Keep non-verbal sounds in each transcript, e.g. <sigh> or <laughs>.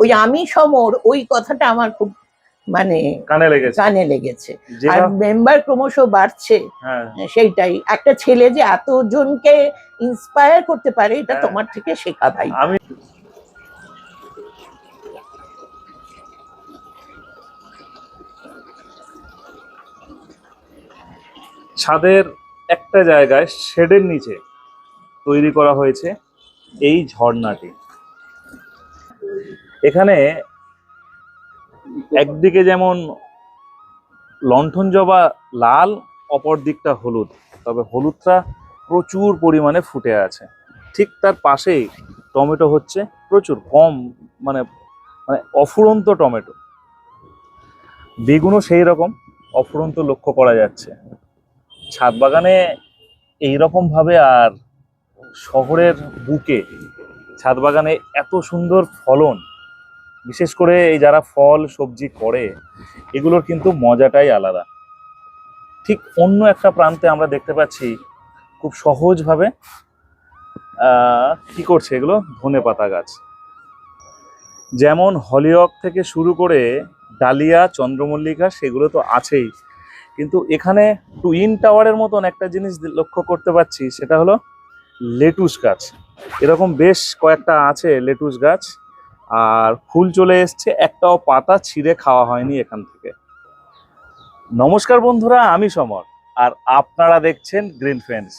ওই আমি সমর ওই কথাটা আমার খুব মানে কানে লেগেছে। কানে লেগেছে। আর মেম্বার ক্রমশ বাড়ছে। হ্যাঁ। সেইটাই। একটা ছেলে যে এতজনকে ইন্সপায়ার করতে পারে এটা হ্যাঁ। তোমার থেকে শেখা ভাই। আমি ছাদের একটা জায়গায় শেডের নিচে তৈরি করা হয়েছে এই ঝর্ণাটি। এখানে একদিকে যেমন লণ্ঠন জবা লাল, অপর দিকটা হলুদ। তবে হলুদটা প্রচুর পরিমাণে ফুটে আছে। ঠিক তার পাশেই টমেটো হচ্ছে প্রচুর কম মানে মানে অফুরন্ত টমেটো। বেগুনও সেই রকম, অফুরন্ত লক্ষ্য করা যাচ্ছে। ছাদ বাগানে এইরকম ভাবে আর শহরের বুকে ছাদ বাগানে এত সুন্দর ফলন বিশেষ করে এই যারা ফল, সবজি করে, এগুলোর কিন্তু মজাটাই আলাদা। ঠিক অন্য একটা প্রান্তে আমরা দেখতে পাচ্ছি খুব সহজভাবে কি করছে এগুলো? ধনে পাতা গাছ। যেমন হলিওক থেকে শুরু করে ডালিয়া, চন্দ্রমল্লিকা, সেগুলো তো আছেই। কিন্তু এখানে টুইন টাওয়ারের মতন একটা জিনিস লক্ষ্য করতে পারছি সেটা হলো লেটুস গাছ। এরকম বেশ কয়েকটা আছে লেটুস গাছ। আর ফুল চলে এসছে একটাও পাতা ছিঁড়ে খাওয়া হয়নি এখান থেকে। নমস্কার বন্ধুরা আমি সমর আর আপনারা দেখছেন গ্রিন ফ্রেন্ডস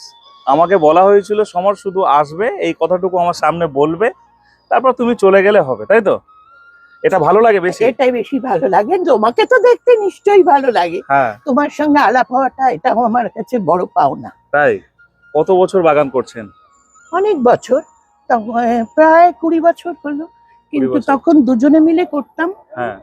আমাকে বলা হয়েছিল সমর শুধু আসবে এই কথাটুকু আমার সামনে বলবে তারপর তুমি চলে গেলে হবে তাই তো? এটা ভালো লাগে বেশি? এটাই বেশি ভালো লাগে তোমাকে তো দেখতে নিশ্চয়ই ভালো লাগে। হ্যাঁ। তোমার সঙ্গে আলাপ হওয়াটা এটাও আমার কাছে বড় পাওনা। তাই? কত বছর বাগান করছেন? অনেক বছর প্রায় কুড়ি বছর হলো। কিন্তু তখন দুজনে মিলে করতাম। হ্যাঁ।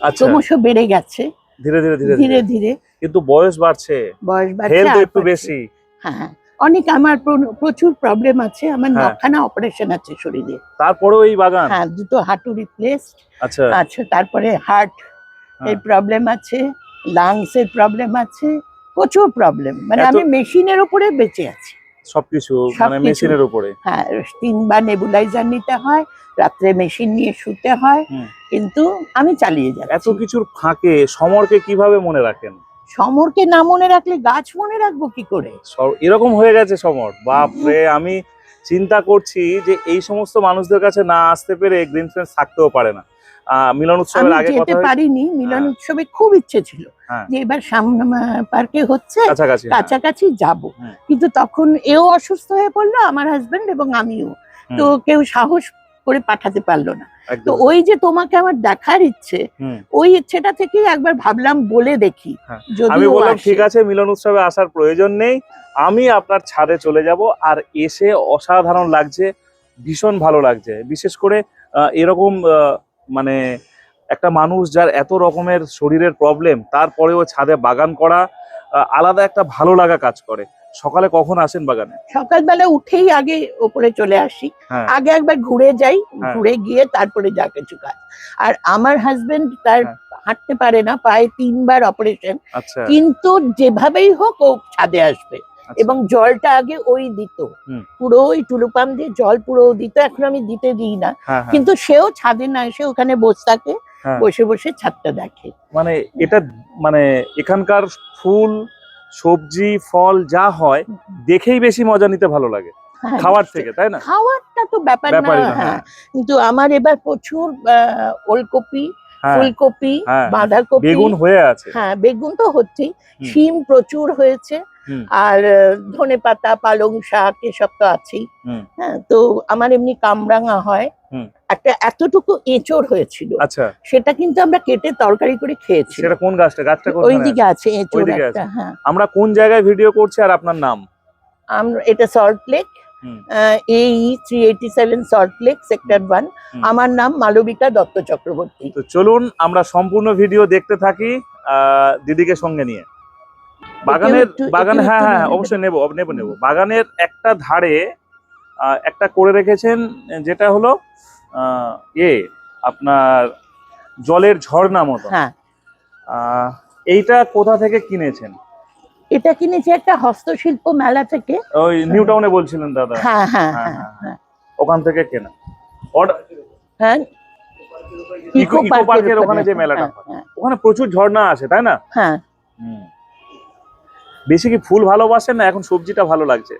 আচ্ছা। ক্রমশ বেড়ে গেছে। ধীরে ধীরে ধীরে ধীরে ধীরে। কিন্তু বয়স বাড়ছে। বয়স বাড়ছে হেলথ একটু বেশি। হ্যাঁ অনেক আমার প্রচুর প্রবলেম আছে। আমার হ্যাঁ। নখানা অপারেশন আছে শরীরে। তারপরেও এই বাগান? হ্যাঁ দুটো হাঁটু রিপ্লেসড আচ্ছা। আছে তারপরে হার্ট এর হ্যাঁ। প্রবলেম আছে লাংস এর প্রবলেম আছে প্রচুর প্রবলেম মানে আমি মেশিনের উপরে বেঁচে আছি। সবকিছু মানে মেশিনের উপরে। হ্যাঁ তিনবার নেবুলাইজার নিতে হয় রাত্রে মেশিন নিয়ে শুতে হয় কিন্তু আমি চালিয়ে যাই এত কিছুর ফাঁকে সমরকে কীভাবে মনে রাখেন? সমরকে না মনে রাখলে গাছ মনে রাখব কি করে? এরকম হয়ে গেছে সমর। বাপরে আমি চিন্তা করছি যে এই সমস্ত মানুষদের কাছে না আসতে পেরে গ্রিন ফ্রেন্ডস থাকতেও পারে না। মিলন উৎসবের আগে যেতে পারিনি মিলন হ্যাঁ। উৎসবে খুব ইচ্ছে ছিল হ্যাঁ। যে এবার সামনে পার্কে হচ্ছে কাছাকাছি হ্যাঁ। যাব। কিন্তু তখন এও অসুস্থ হয়ে পড়ল আমার হাজবেন্ড এবং আমিও। তো কেউ সাহস করে পাঠাতে পারল না। তো ওই যে তোমাকে আমার দেখার ইচ্ছে ওই ইচ্ছেটা থেকে একবার ভাবলাম বলে দেখি। যদি আমি বললাম ঠিক আছে মিলন উৎসবে আসার প্রয়োজন নেই। আমি আপনার ছাদে চলে যাব আর এসে অসাধারণ লাগছে ভীষণ ভালো লাগছে। বিশেষ করে এরকম আহ, মানে একটা মানুষ যার এত রকমের শরীরের প্রবলেম তারপরেও ছাদে বাগান করা আলাদা একটা ভালো লাগা কাজ করে। সকালে কখন আসেন বাগানে? সকালবেলা উঠেই আগে ওপরে চলে আসি। হ্যাঁ। আগে একবার ঘুরে যাই হ্যাঁ। ঘুরে গিয়ে তারপরে যা কিছু কাজ। আর আমার হাজবেন্ড তার হ্যাঁ। হাঁটতে পারে না পায়ে তিনবার অপারেশন আচ্ছা। কিন্তু যেভাবেই হোক ও ছাদে আসবে। এবং জলটা আগে ওই দিত। পুরো ওই টুলু পাম্প দিয়ে জল পুরো দিত এখন আমি দিতে দিই না। হ্যাঁ হ্যাঁ। কিন্তু সেও ছাদে না এসে ওখানে বসে থাকে হ্যাঁ। বসে বসে ছাদটা দেখে। মানে এটা মানে এখানকার ফুল সবজি ফল যা হয় দেখেই বেশি মজা নিতে ভালো লাগে। খাওয়ার থেকে তাই না? খাওয়ারটা তো ব্যাপার না। কিন্তু আমার এবার প্রচুর ওলকপি ফুলকপি হ্যাঁ, বাঁধাকপি বেগুন হয়ে আছে। হ্যাঁ বেগুন তো হচ্ছেই। শিম প্রচুর হয়েছে আর ধনে পাতা পালং শাক এসব তো আছেই। হ্যাঁ তো আমার এমনি কামরাঙা হয়। একটা এতটুকু এঁচড় হয়েছিল। আচ্ছা। সেটা কিন্তু আমরা কেটে তরকারি করে খেয়েছি। সেটা কোন গাছটা? গাছটা কোন ওইদিকে আছে এঁচড় একটা হ্যাঁ। আমরা কোন জায়গায় ভিডিও করছি আর আপনার নাম? আমরা এটা সল্ট লেক। এই three eighty seven Salt sector one আমার নাম মালবিকা দত্ত চক্রবর্তী। তো চলুন আমরা সম্পূর্ণ ভিডিও দেখতে থাকি দিদিকে সঙ্গে নিয়ে। বাগানের বাগান হ্যাঁ হ্যাঁ নেবেন। অবশ্যই নেব নেব নেব। বাগানের একটা ধারে একটা করে রেখেছেন যেটা হলো আহ, এ আপনার জলের ঝর্ণা মতো হ্যাঁ। আহ, এইটা কোথা থেকে কিনেছেন? এটা কিনেছি একটা হস্তশিল্প মেলা থেকে? ওই নিউ টাউনে বলছিলেন দাদা। হ্যাঁ হ্যাঁ হ্যাঁ, হ্যাঁ হ্যাঁ ওখান থেকে কেনা। অর্ডার হ্যাঁ? ইকো পার্কের ওখানে। যে মেলাটা হ্যাঁ, ওখানে প্রচুর ঝর্ণা আসে তাই না? হ্যাঁ। বেশি কি ফুল ভালোবাসেন না? এখন সবজিটা ভালো লাগছে।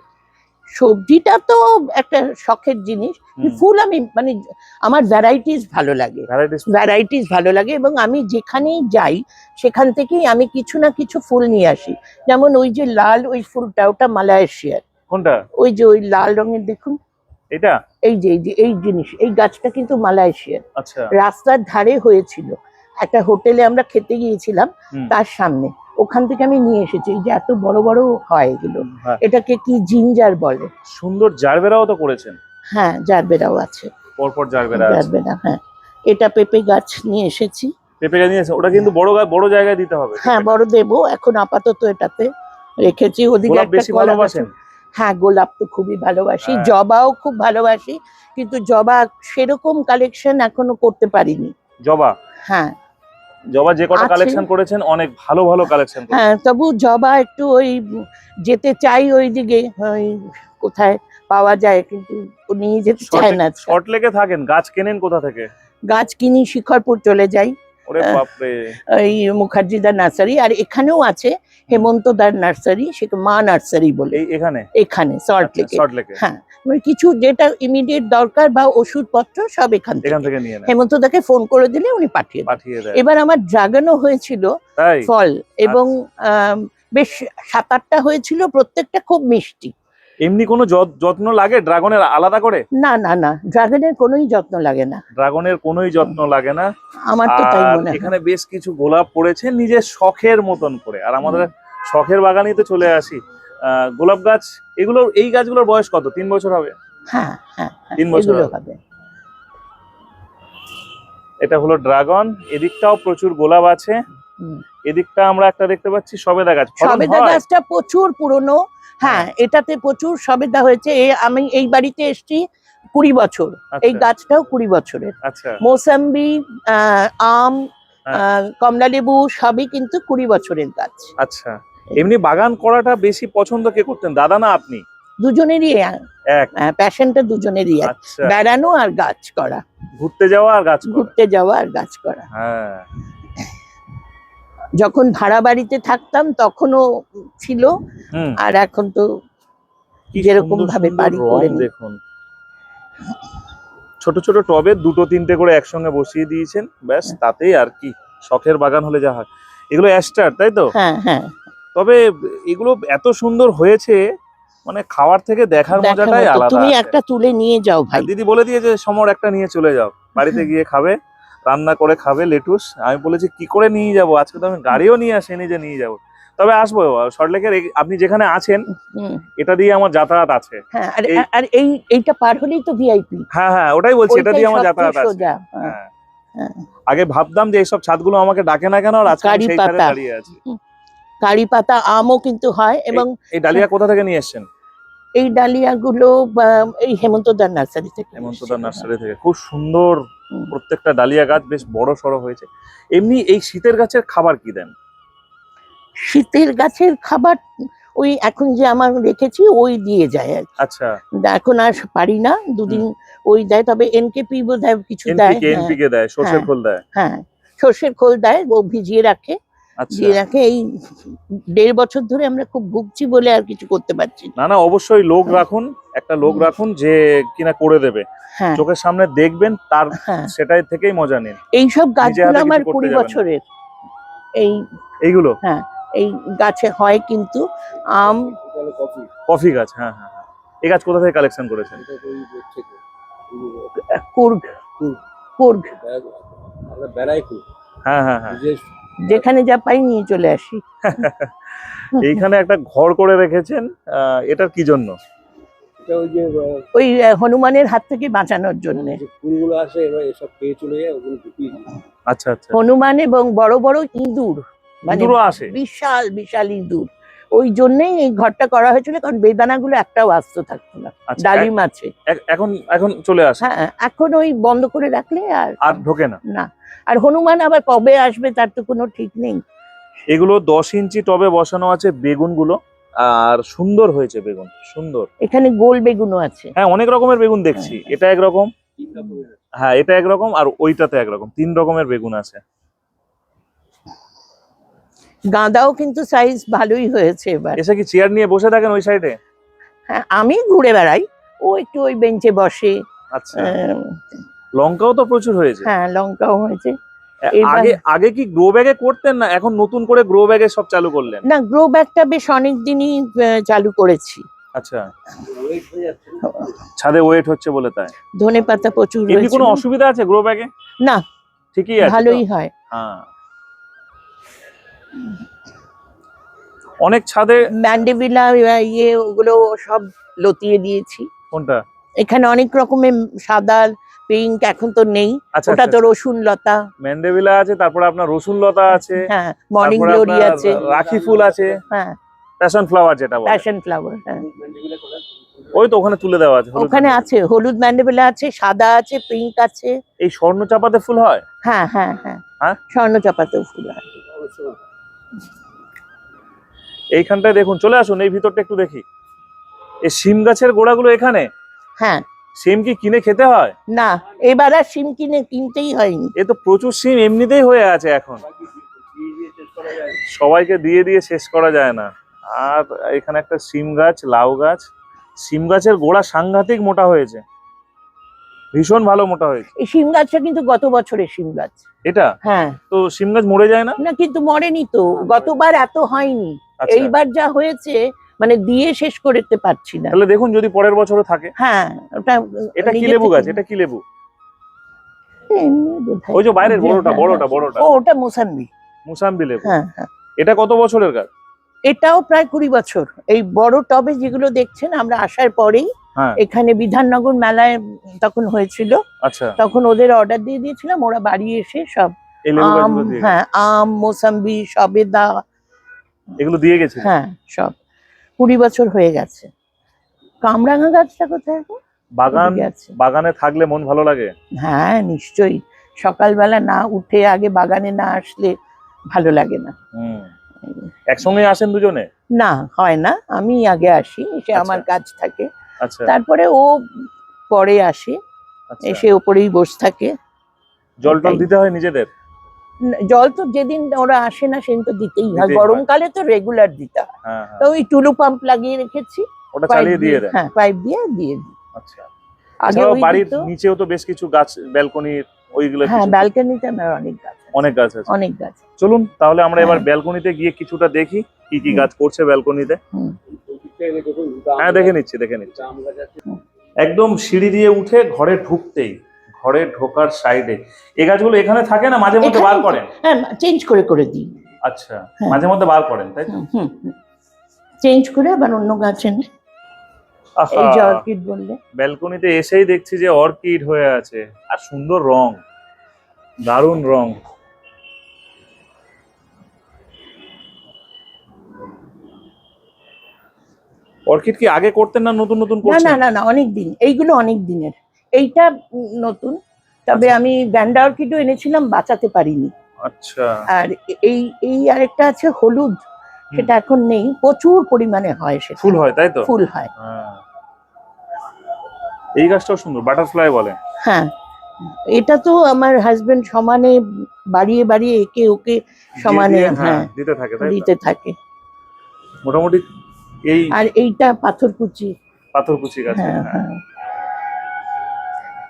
সবজিটা তো একটা শখের জিনিস। ফুল আমি মানে আমার ভ্যারাইটিস ভালো লাগে। ভ্যারাইটিস ভালো লাগে এবং আমি যেখানেই যাই সেখান থেকেই আমি কিছু না কিছু ফুল নিয়ে আসি। যেমন ওই যে লাল ওই ফুলটা ওটা মালয়েশিয়ার। কোনটা? ওই যে ওই লাল রঙের দেখুন। এটা এই যে এই যে এই জিনিস এই গাছটা কিন্তু মালয়েশিয়ার। আচ্ছা। রাস্তার ধারে হয়েছিল। একটা হোটেলে আমরা খেতে গিয়েছিলাম তার সামনে। ওখান থেকে আমি নিয়ে এসেছি এই যে এত বড় বড় হয় এগুলো। হ্যাঁ। এটাকে কি জিঞ্জার বলে? সুন্দর জারবেরাও তো করেছেন। হ্যাঁ জারবেরাও আছে। পরপর জারবেরা জারবেরা হ্যাঁ। এটা পেঁপে গাছ নিয়ে এসেছি। পেঁপে গাছ নিয়ে নিয়েছে ওটা কিন্তু বড় গাছ বড় জায়গায় দিতে হবে। হ্যাঁ বড় দেবো এখন আপাতত এটাতে রেখেছি। ওদিকে একটা বেশি কলা হ্যাঁ গোলাপ তো খুবই ভালোবাসি হ্যাঁ। জবাও খুব ভালোবাসি কিন্তু জবা সেরকম কালেকশন এখনও করতে পারিনি। জবা? হ্যাঁ। জবা যে কটা কালেকশন করেছেন অনেক ভালো ভালো কালেকশন হ্যাঁ তবু জবা একটু ওই যেতে চাই ওই দিকে ওই কোথায় পাওয়া যায় কিন্তু নিয়ে যেতে চায় না। শর্ট লেগে থাকেন গাছ কেনেন কোথা থেকে? গাছ কিনি শিখরপুর চলে যাই। ওই মুখার্জিদার নার্সারি আর এখানেও আছে হেমন্তদার নার্সারি সেটা মা নার্সারি বলে। এখানে? এখানে সল্ট লেকে শর্ট লেগে হ্যাঁ মানে কিছু যেটা ইমিডিয়েট দরকার বা ওষুধপত্র সব এখান থেকে। নিয়ে হেমন্তদাকে ফোন করে দিলে উনি পাঠিয়ে এবার আমার ড্রাগনও হয়েছিল ফল এবং আম, বেশ সাত আটটা হয়েছিল প্রত্যেকটা খুব মিষ্টি। এমনি কোনো যত- যত্ন লাগে ড্রাগনের আলাদা করে? না না না ড্রাগনের কোনোই যত্ন লাগে না। ড্রাগনের কোনোই যত্ন লাগে না। আমার তো তাই মনে এখানে বেশ কিছু গোলাপ পড়েছে নিজের শখের মতন করে। আর আমাদের শখের বাগানেই তো চলে আসি। গোলাপ গাছ এগুলো এই গাছগুলোর বয়স কত? তিন বছর হবে? হ্যাঁ হ্যাঁ হ্যাঁ, তিন বছর। হবে। এটা হলো ড্রাগন। এদিকটাও প্রচুর গোলাপ আছে। এদিকটা আমরা একটা দেখতে পাচ্ছি সবেদা গাছ। সবেদা গাছটা প্রচুর পুরনো। হ্যাঁ এটাতে প্রচুর সবেদা হয়েছে। আমি এই বাড়িতে এসেছি কুড়ি বছর। এই আচ্ছা, গাছটাও কুড়ি বছরের। আচ্ছা। মৌসাম্বি আম হ্যাঁ। কমলা লেবু সবই কিন্তু কুড়ি বছরের গাছ। আচ্ছা। এমনি বাগান করাটা বেশি পছন্দ কে করতেন দাদা না আপনি? দুজনেরই এক। প্যাশনটা দুজনেরই আচ্ছা। বেড়ানো আর গাছ করা। ঘুরতে যাওয়া আর গাছ ঘুরতে যাওয়া আর গাছ করা। হ্যাঁ। যখন ভাড়া বাড়িতে থাকতাম তখনও ছিল আর এখন তো যেরকম ভাবে বাড়ি করে দেখুন। ছোট ছোট টবে দুটো তিনটে করে একসঙ্গে বসিয়ে দিয়েছেন ব্যাস হ্যাঁ। তাতেই আর কি শখের বাগান হলে যা হয়। এগুলো অ্যাস্টার তাই তো? হ্যাঁ হ্যাঁ। তবে এগুলো এত সুন্দর হয়েছে মানে খাওয়ার থেকে দেখার দেখার মজাটাই আলাদা তুমি একটা তুলে নিয়ে যাও ভাই। দিদি বলে দিয়েছে সমর একটা নিয়ে চলে যাও বাড়িতে গিয়ে খাবে। রান্না করে খাবে লেটুস আমি বলেছি কি করে নিয়ে যাব? আজকে তো আমি গাড়িও নিয়ে আসিনি যে নিয়ে যাব। তবে আসব সল্টলেকের এই- আপনি যেখানে আছেন এটা দিয়ে আমার যাতায়াত আছে। হ্যাঁ আর এই- এইটা পার হলেই তো ভিআইপি হ্যাঁ হ্যাঁ ওটাই বলছি এটা দিয়ে আমার যাতায়াত আছে। হ্যাঁ, হ্যাঁ। হ্যাঁ। আগে ভাবতাম যে এইসব ছাদগুলো আমাকে ডাকে না কেন আর আজকে সেইখানে। দাঁড়িয়ে আছি। কারি পাতা আমও কিন্তু হয় এবং এই ডালিয়া কোথা থেকে নিয়ে এসেছেন? এই ডালিয়াগুলো বা, এই হেমন্তদার নার্সারি থেকে হেমন্তদার নার্সারি থেকে। খুব সুন্দর। প্রত্যেকটা ডালিয়া গাছ বেশ বড় সড়ো হয়েছে। এমনি এই শীতের গাছের খাবার কি দেন? শীতের গাছের খাবার ওই এখন যে আমার রেখেছি ওই দিয়ে যায় আর আচ্ছা। এখন আর পারি না দুদিন ওই দেয় তবে এনকেপি বোধ হয় কিছু দেয় এনপিকে হ্যাঁ, দেয় সর্ষের হ্যাঁ। খোল দেয়। হ্যাঁ সর্ষের খোল দেয় ও ভিজিয়ে রাখে। আচ্ছা। এই দেড় বছর ধরে আমরা খুব ভুগছি বলে আর কিছু করতে পারছি না। না না অবশ্যই লোক রাখুন একটা লোক রাখুন যে কিনা করে দেবে। হ্যাঁ। চোখের সামনে দেখবেন তার হ্যাঁ। সেটাই থেকেই মজা নিন। এইসব গাছগুলো আমার কুড়ি। বছরের। এই এইগুলো? হ্যাঁ এই গাছে হয় কিন্তু আম কফি গাছ হ্যাঁ হ্যাঁ হ্যাঁ। এই গাছ কোথা থেকে কালেকশন করেছেন? কুর্গ। কুর্গ। কুর্গ। হ্যাঁ হ্যাঁ হ্যাঁ। বিশেষ যেখানে যা পাই নিয়ে চলে আসি। <laughs> এইখানে একটা ঘর করে রেখেছেন আহ, এটার কি জন্য? ওই যে ওই হনুমানের হাত থেকে বাঁচানোর জন্য। ফুলগুলো আসে এসব খেয়ে চলে যায় ওগুলো আচ্ছা আচ্ছা। হনুমান এবং বড় বড় ইঁদুর মানে বিশাল বিশাল ইঁদুর। ওই জন্যই এই ঘরটা করা হয়েছিল কারণ বেদানাগুলো একটাও আস্ত থাকতো না। আচ্ছা ডালিম আছে। এখন এখন চলে আসে? হ্যাঁ এখন ওই বন্ধ করে রাখলে আর আর ঢোকে না? না। আর হনুমান আবার কবে আসবে তার তো কোনো ঠিক নেই। এগুলো দশ ইঞ্চি টবে বসানো আছে বেগুনগুলো আর সুন্দর হয়েছে বেগুন সুন্দর। এখানে গোল বেগুনও আছে। হ্যাঁ অনেক রকমের বেগুন দেখছি। এটা একরকম? হ্যাঁ এটা একরকম আর ওইটাতে একরকম তিন রকমের বেগুন আছে। গাঁদাও কিন্তু সাইজ ভালোই হয়েছে এবার। এসে কি চেয়ার নিয়ে বসে থাকেন ওই সাইডে হ্যাঁ আমি ঘুরে বেড়াই ও একটু ওই বেঞ্চে বসে। আচ্ছা। লঙ্কাও তো প্রচুর হয়েছে। হ্যাঁ লঙ্কাও হয়েছে। আগে আগে কি গ্রো ব্যাগে করতেন না এখন নতুন করে গ্রো ব্যাগে সব চালু করলেন? না গ্রো ব্যাগটা বেশ অনেক দিনই চালু করেছি। আচ্ছা? ছাদে ওয়েট হচ্ছে বলে তাই। ধনে পাতা প্রচুর এমনি কোনো অসুবিধা আছে গ্রো ব্যাগে না ঠিকই আছে ভালোই হয়। হ্যাঁ। অনেক ছাদে ম্যান্ডেভিলা ইয়ে ওগুলো সব লতিয়ে দিয়েছি। কোনটা? এখানে অনেক রকমের সাদা পিঙ্ক এখন তো নেই। আচ্ছা ওটা তো রসুন লতা ম্যান্ডেভিলা আছে তারপরে আপনার রসুন লতা আছে হ্যাঁ মর্নিং গ্লোরি আছে। রাখি ফুল আছে। হ্যাঁ। প্যাশন ফ্লাওয়ার যেটা বলে। প্যাশন ফ্লাওয়ার হ্যাঁ। ওই তো ওখানে তুলে দেওয়া আছে ওখানে আছে হলুদ ম্যান্ডেভিলা আছে সাদা আছে পিঙ্ক আছে। এই স্বর্ণ চাপাতে ফুল হয়? হ্যাঁ হ্যাঁ হ্যাঁ। হ্যাঁ? স্বর্ণ চাপাতেও ফুল হয়। এইখানটায় দেখুন চলে আসুন এই ভিতরটা একটু দেখি। এই শিম গাছের গোড়াগুলো এখানে? হ্যাঁ। শিম কি কিনে খেতে হয়? না এবার আর সিম কিনে কিনতেই হয়নি। এ তো প্রচুর শিম এমনিতেই হয়ে আছে এখন। সবাইকে দিয়ে দিয়ে শেষ করা যায় না। আর এখানে একটা সিম গাছ লাউ গাছ। সিম গাছের গোড়া সাংঘাতিক মোটা হয়েছে। ভীষণ ভালো মোটা হয়েছে। এই সিম গাছটা কিন্তু গত বছরের সিম গাছ। এটা? হ্যাঁ। তো সিম গাছ মরে যায় না? না কিন্তু মরেনি তো। গতবার এত হয়নি। আচ্ছা। এইবার যা হয়েছে মানে দিয়ে শেষ করতে পারছি না। তাহলে দেখুন যদি পরের বছরও থাকে। হ্যাঁ ওটা এটা কি লেবু গাছ? এটা কি লেবু? ওই যে বাইরের বড়টা বড়টা। বড়টা। ও ওটা মোসাম্বি। মুসাম্বি লেবু। হ্যাঁ হ্যাঁ। এটা কত বছরের গাছ? এটাও প্রায় কুড়ি বছর। এই বড় টবে যেগুলো দেখছেন আমরা আসার পরেই হ্যাঁ। এখানে বিধাননগর মেলায় তখন হয়েছিল। আচ্ছা। তখন ওদের অর্ডার দিয়ে দিয়েছিলাম ওরা বাড়ি এসে সব আম হ্যাঁ আম মোসাম্বি সবেদা এগুলো দিয়ে গেছে হ্যাঁ সব। কুড়ি বছর হয়ে গেছে। কামরাঙা গাছটা কোথায় গো? বাগান। বাগানে থাকলে মন ভালো লাগে? হ্যাঁ নিশ্চয়ই। সকালবেলা না উঠে আগে বাগানে না আসলে ভালো লাগে না। হুম। একসঙ্গে আসেন দুজনে? না হয় না। আমি আগে আসি এসে আচ্ছা। আমার কাজ থাকে। আচ্ছা। তারপরে ও পরে আসে আচ্ছা। এসে ওপরেই বসে থাকে। জল টল দিতে হয় নিজেদের? জল তো যেদিন ওরা আসে না সেদিন তো দিতেই হয়। গরমকালে তো রেগুলার দিতে হয়। হ্যাঁ হ্যাঁ। তো ওই টুলু পাম্প লাগিয়ে রেখেছি। ওটা চালিয়ে দিয়ে হ্যাঁ পাইপ দিয়ে দিয়ে দিই। আচ্ছা। আগে এছাড়াও বাড়ির নিচেও তো বেশ কিছু গাছ ব্যালকনির ওইগুলো হ্যাঁ ব্যালকনিতে আমার অনেক গাছ অনেক গাছ আছে। অনেক গাছ চলুন তাহলে আমরা এবার। ব্যালকনিতে গিয়ে কিছুটা দেখি কি কি গাছ করছে ব্যালকনিতে হ্যাঁ দেখে নিচ্ছি দেখে নিচ্ছি। একদম সিঁড়ি দিয়ে উঠে ঘরে ঢুকতেই ঘরে ঢোকার সাইডে এই গাছগুলো এখানে থাকে না? মাঝে মধ্যে বার করেন? হ্যাঁ চেঞ্জ করে করে দিই। আচ্ছা হ্যাঁ। মাঝে মধ্যে বার করেন তাই তো? চেঞ্জ করে আবার অন্য গাছ এনে এই যে অর্কিড বললে। ব্যালকনিতে এসেই দেখছি যে অর্কিড হয়ে আছে। আর সুন্দর রং। দারুণ রং। অর্কিড কি আগে করতেন না নতুন নতুন করছেন না না না অনেক দিন। এইগুলো অনেক দিনের। এইটা নতুন তবে আচ্ছা। আমি গ্যান্ডা অর্কিডও এনেছিলাম বাঁচাতে পারিনি। আচ্ছা। আর এই এই আরেকটা আছে হলুদ সেটা এখন নেই প্রচুর পরিমাণে হয় সেটা। ফুল হয় তাই তো? ফুল হয়। হ্যাঁ। এই গাছটাও সুন্দর বাটারফ্লাই বলে। হ্যাঁ। এটা তো আমার হাজবেন্ড সমানে বাড়িয়ে বাড়িয়ে একে ওকে সমানে দিয়ে, হ্যাঁ দিতে থাকে দিতে থাকে। মোটামুটি এই আর এইটা পাথরকুচি। পাথরকুচি গাছ হ্যাঁ। হ্যাঁ।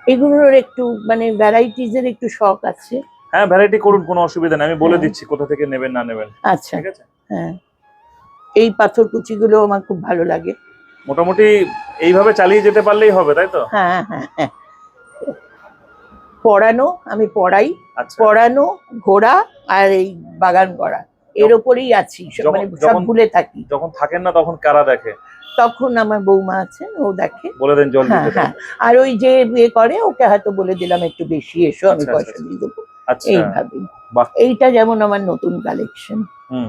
এগুলোর একটু মানে ভ্যারাইটিজ এর একটু শখ আছে। হ্যাঁ ভ্যারাইটি করুন কোনো অসুবিধা নেই। আমি বলে হ্যাঁ। দিচ্ছি কোথা থেকে নেবেন না নেবেন। আচ্ছা। ঠিক আছে? হ্যাঁ। এই পাথরকুচি গুলো আমার খুব ভালো লাগে। মোটামুটি এইভাবে চালিয়ে যেতে পারলেই হবে তাই তো? হ্যাঁ হ্যাঁ হ্যাঁ। পড়ানো আমি পড়াই। আচ্ছা। পড়ানো ঘোরা আর এই বাগান করা। এর ওপরেই আছি মানে সব ভুলে থাকি। যখন থাকেন না তখন কারা দেখে? তখন আমার বৌমা আছেন ও দেখে বলে দেন জল হ্যাঁ হ্যাঁ। আর ওই যে বিয়ে করে ওকে হয়তো বলে দিলাম একটু বেশি এসো আমি আচ্ছা, পয়সা আচ্ছা। দিয়ে দেবো। আচ্ছা। এইভাবেই। বাহ। এইটা যেমন আমার নতুন কালেকশন হুম।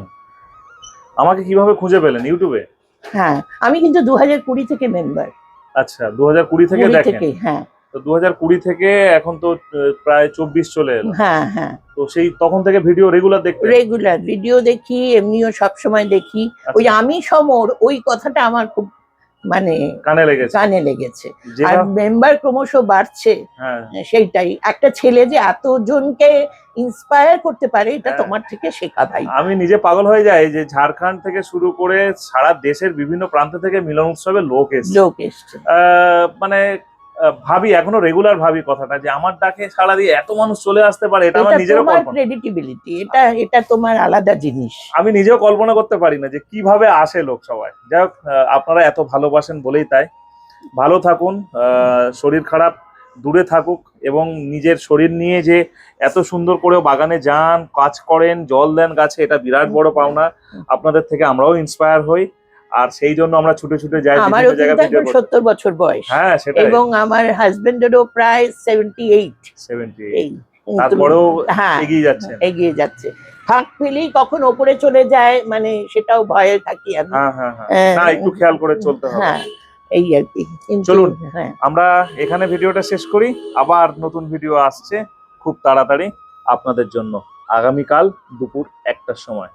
আমাকে কীভাবে খুঁজে পেলেন? ইউটিউবে? হ্যাঁ আমি কিন্তু দু হাজার কুড়ি থেকে মেম্বার আচ্ছা দু হাজার কুড়ি থেকে দেখেন। থেকে হ্যাঁ। তো দু কুড়ি থেকে এখন তো প্রায় চব্বিশ চলে এলো। হ্যাঁ হ্যাঁ। তো সেই তখন থেকে ভিডিও রেগুলার দেখতে? রেগুলার ভিডিও দেখি এমনিও সব সময় দেখি ওই আমি সমর ওই কথাটা আমার খুব মানে কানে লেগেছে। কানে লেগেছে। আর মেম্বার ক্রমশ বাড়ছে। হ্যাঁ। সেইটাই। একটা ছেলে যে এতজনকে ইন্সপায়ার করতে পারে এটা হ্যাঁ। তোমার থেকে শেখা ভাই। আমি নিজে পাগল হয়ে যাই যে ঝাড়খণ্ড থেকে শুরু করে সারা দেশের বিভিন্ন প্রান্ত থেকে মিলন উৎসবে লোক এসছে। লোক এসছে। মানে ভাবি এখনও রেগুলার ভাবি কথাটা যে আমার ডাকে সারা দিয়ে এত মানুষ চলে আসতে পারে এটা আমার নিজেরও কল্পনা। ক্রেডিটিবিলিটি এটা এটা তোমার আলাদা জিনিস। আমি নিজেও কল্পনা করতে পারি না যে কীভাবে আসে লোক সবাই। যাই হোক আপনারা এত ভালোবাসেন বলেই তাই। ভালো থাকুন শরীর খারাপ দূরে থাকুক এবং নিজের শরীর নিয়ে যে এত সুন্দর করে বাগানে যান কাজ করেন জল দেন গাছে এটা বিরাট বড় পাওনা। আপনাদের থেকে আমরাও ইন্সপায়ার হই। আর সেই জন্য আমরা ছুটে ছুটে যাই আমারও কিন্তু এখন সত্তর বছর বয়স। হ্যাঁ সেটাই। এবং আমার হাজবেন্ডেরও প্রায় সেভেন্টি এইট সেভেন্টি এই তারপরেও হ্যাঁ এগিয়ে যাচ্ছেন এগিয়ে যাচ্ছে। ফাঁক পেলেই কখন ওপরে চলে যায় মানে সেটাও ভয়ে থাকি আমি। হ্যাঁ হ্যাঁ হ্যাঁ। হ্যাঁ। না একটু খেয়াল করে চলতে হবে। হ্যাঁ এই আর কি। চলুন। হ্যাঁ। আমরা এখানে ভিডিওটা শেষ করি। আবার নতুন ভিডিও আসছে খুব তাড়াতাড়ি আপনাদের জন্য। আগামীকাল দুপুর একটার সময়।